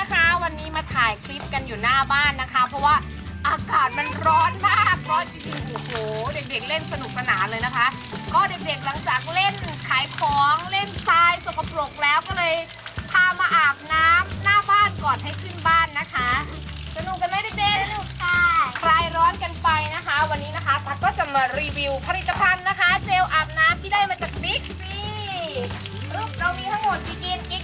นะคะ วันนี้มาถ่ายคลิปกันอยู่หน้าบ้านนะคะ เพราะว่าอากาศมันร้อนมากร้อนจริงๆโอ้โหเด็กๆเล่นสนุกสนานเลยนะคะ ก็เด็กๆหลังจากเล่นขายของเล่นทรายสกปรกแล้วก็เลยพามาอาบน้ำหน้าบ้านก่อนให้ขึ้นบ้านนะคะ สนุกกันไหมเด็กๆสนุกค่ะคลายร้อนกันไปนะคะ วันนี้นะคะตักก็จะมารีวิวผลิตภัณฑ์นะคะ เจลอาบน้ำที่ได้มาจากบิ๊กซีปึ๊บเรามีทั้งหมดกี่กลินกี่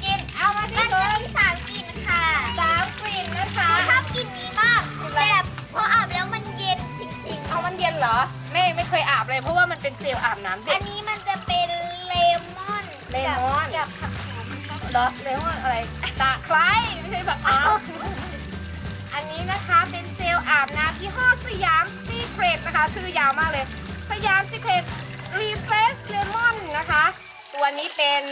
เคยอาบเลยเพราะว่ามันเป็นเจลอาบน้ำๆเด็อัก นนี้มันจะเป็นเลมอนเลมอน กับผักหอมค่ะเหรอเรียกว่าอะไรตะไคร้ไม่ใช่แบบอ้าวอันนี้นะคะเป็นเจลอาบน้ำยี่ห้อสยามซีเครตนะคะ ชื่อยาวมากเลย สยามซีเครตรีเฟสเลมอนนะคะ ตัวนี้เป็น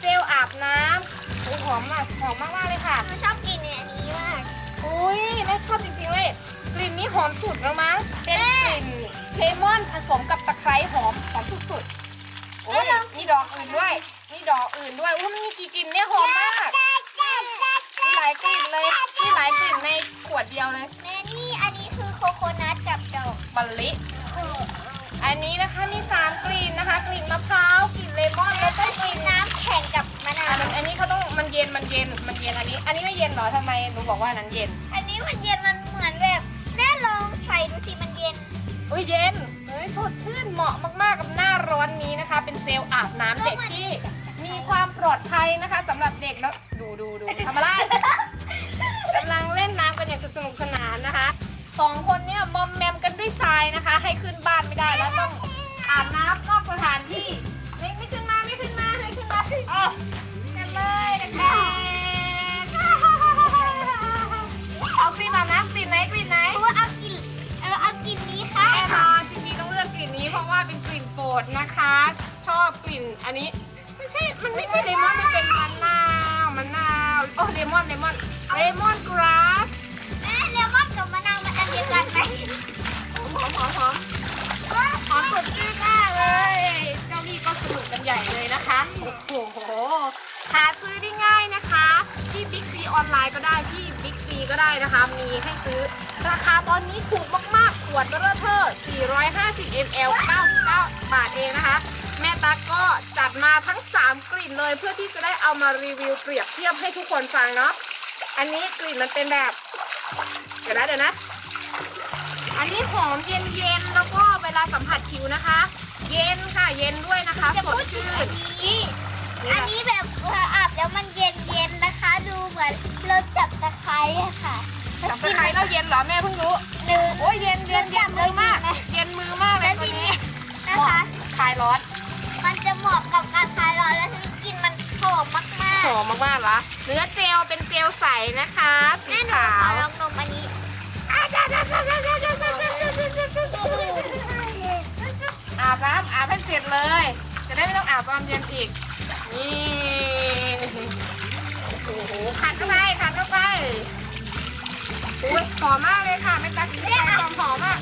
เจลอาบน้ำโอ้หอมมากหอมมากๆเลยค่ะ หนูชอบกลิ่นอันนี้มากอุ้ยแม่ชอบจริงๆเลยกลิ่นนี้หอมสุดแล้วมั้งเป็นกลิ่นเลมอนผสมกับ ดอกอื่นด้วย มีดอกอื่นด้วยว่ามันมีกี่กลิ่นเนี่ยหอมมาก มีหลายกลิ่นเลย มีหลายกลิ่นในขวดเดียวเลยแม่นี่อันนี้คือโคโคนัทกับดอกมะลิ อันนี้นะคะมีสามกลิ่นนะคะ กลิ่นมะพร้าว กลิ่นเลมอน แล้วก็ก็กกิลิ่นนน้ำแข็งกับมะนาอันว นั้นอันนี้เขาต้องมันเย็นมันเย็นมันเย็นอันนี้ อันนี้ไม่เย็นเหรอทำไมหนูบอกว่าอันนั้นเย็น อันนี้มันเย็นมันเหมือนแบบแม่ลองใส่ดูสิมันเย็น อุ้ยเย็น เฮ้ยสดชื่นเหมาะม นี้นะคะ เป็นเซลล์อาบน้ำเด็กที่มีความปลอดภัยนะคะสำหรับเด็กแล้วดูดูดูทำอะไรกำลังเล่นน้ำกันอย่างสนุกสนานนะคะสองคนเนี่ยมอมแมมกันด้วยทรายนะคะ ให้ขึ้น กลิ่นอันนี้ไม่ใช่ มันไม่ใช่เลมอน มันเป็นมะนาวมะนาวโอ้เลมอนเลมอนเลมอนกราสแม่เลมอนกับมะนาวมันอันเดียวกันไหมหอมหอมหอมหอมหอมสดชื่นมากเลย เจ้านี่ก็สนุกกันใหญ่เลยนะคะ โอ้โหหาซื้อได้ง่ายนะคะ ที่บิ๊กซีออนไลน์ก็ได้ที่บิ๊กซีก็ได้นะคะ มีให้ซื้อราคาตอนนี้ถูกมากๆขวดเบอร์เทอร์450 ml 99 ตั๊กก็จัดมาทั้ง 3 กลิ่นเลยเพื่อที่จะได้เอามารีวิวเปรียบเทียบให้ทุกคนฟังเนาะอันนี้กลิ่นมันเป็นแบบ เดี๋ยวนะเดี๋ยวนะ อันนี้หอมเย็นๆแล้วก็เวลาสัมผัสผิวนะคะ เย็นค่ะเย็นด้วยนะคะจะสพูดดถึงชื่อันนนี้ นี่อันแหละนี้แบบพออาบแล้วมันเย็นเย็นๆนะคะ ดูเหมือนเราจับตะไคร้อะค่ะจับตะไคร้แล้วเย็นเหรอแม่เพิ่งรู้ หนึ่งโอ้ยเย็นเย็นเย็นมือมาก ลเป็นเจลใสนะคะๆสีแม่หนูขาขอวลองนมอันนี้อาบน้ำอาบให้เสร็จเลย จะได้ไม่ต้องอาบตอนเย็นอีก นี่โอ้โหขัดเข้าไปขัดเข้าไปอุ้ยหอมมากเลยค่ะไม่ตักไม่ตักหอมหอมอะ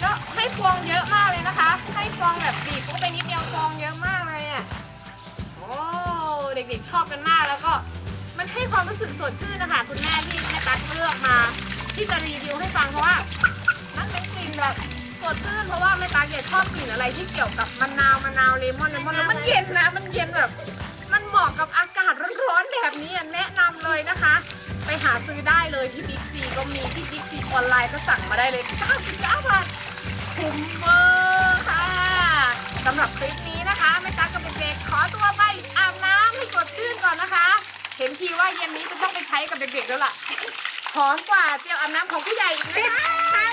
แล้วให้ฟองเยอะมากเลยนะคะ ให้ฟองแบบบีบเข้าไปนิดเดียวฟองเยอะมากเลยอะ โอ้ เด็กๆชอบกันมากแล้วก็ มันให้ความรู้สึกสดชื่นนะคะคุณแม่ที่แม่ตั๊กเลือกมาที่จะรีวิวให้ฟังเพราะว่ามันเป็นกลิ่นแบบสดชื่นเพราะว่าแม่ตั๊กเนี่ยชอบกลิ่นอะไรที่เกี่ยวกับมะนาวมะนาวเลมอนเลมอนแล้วมันเย็นนะมันเย็นแบบ มันเหมาะกับอากาศร้อนๆแบบนี้แนะนำเลยนะคะ ไปหาซื้อได้เลยที่บิ๊กซีก็มีที่บิ๊กซีออนไลน์ก็สั่งมาได้เลย99บาทคุ้มเวอร์ค่ะสำหรับคลิปนี้นะคะแม่ตั๊กกับเด็กๆ ใช้กับเด็กๆแล้วล่ะหอมกว่าเจลอาบน้ำของผู้ใหญ่อีกนะคะ